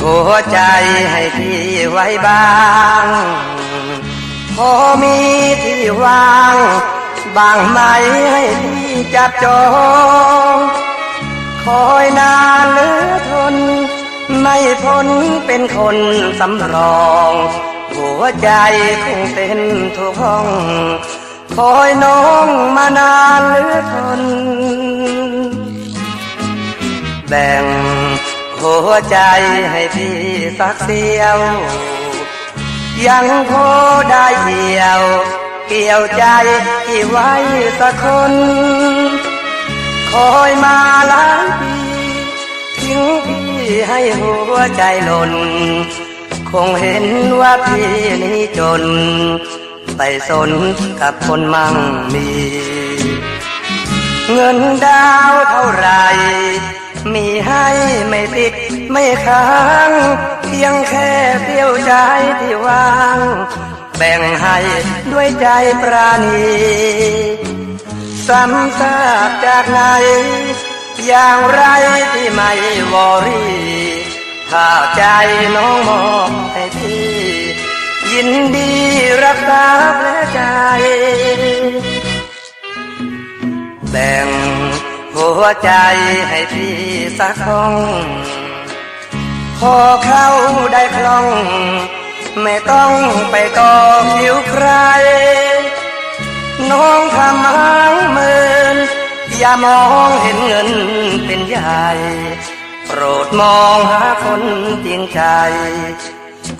หัวใจให้พี่ไว้บ้างพอมีที่วางบางไหมให้พี่จับจองคอยนานหลือทน ไม่พ้นเป็นคนสำรอง หัวใจคงเต้นทุกห้อง คอยน้องมานานหลือทน แบ่ง หัวใจให้พี่สักเสียว ยังพอได้เหี่ยว เกี่ยวใจที่ไว้สักคน คอยมาหลายปีทิ้งพี่ให้หัวใจหล่น คงเห็นว่าพี่นี้จน ไปสนกับคนมั่งมี เงินดาวเท่าไหรมีให้ ไม่ติดไม่ค้าง เพียงแค่เพียวใจที่วาง แบ่งให้ด้วยใจปราณีซ้ำซากจากไหนอย่างไรที่ไม่วอรี่ถ้าใจน้องมอบให้พี่ ยินดีรักษา วใจให้พี่สักห้องพอเข้าได้คล่อง ไม่ต้องไปต่อคิวใคร น้องทำหางเมินอย่ามองเห็นเงินเป็นใหญ่โปรดมองหาคนจริงใจ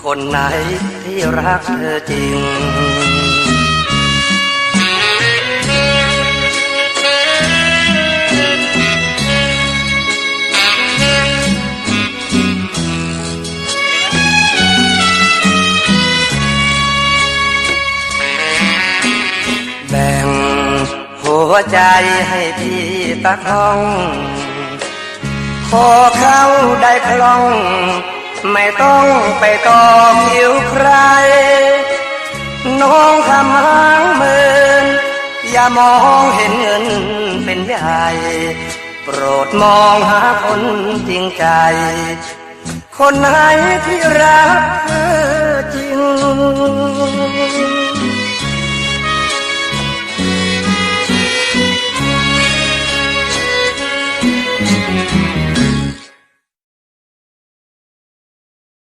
คนไหนที่รักเธอจริง วใจให้พี่สักห้องพอเข้าได้คล่อง ไม่ต้องไปต่อคิวใคร น้องทำหางเมินอย่ามองเห็นเงินเป็นใหญ่โปรดมองหาคนจริงใจ คนไหนที่รักเธอจริง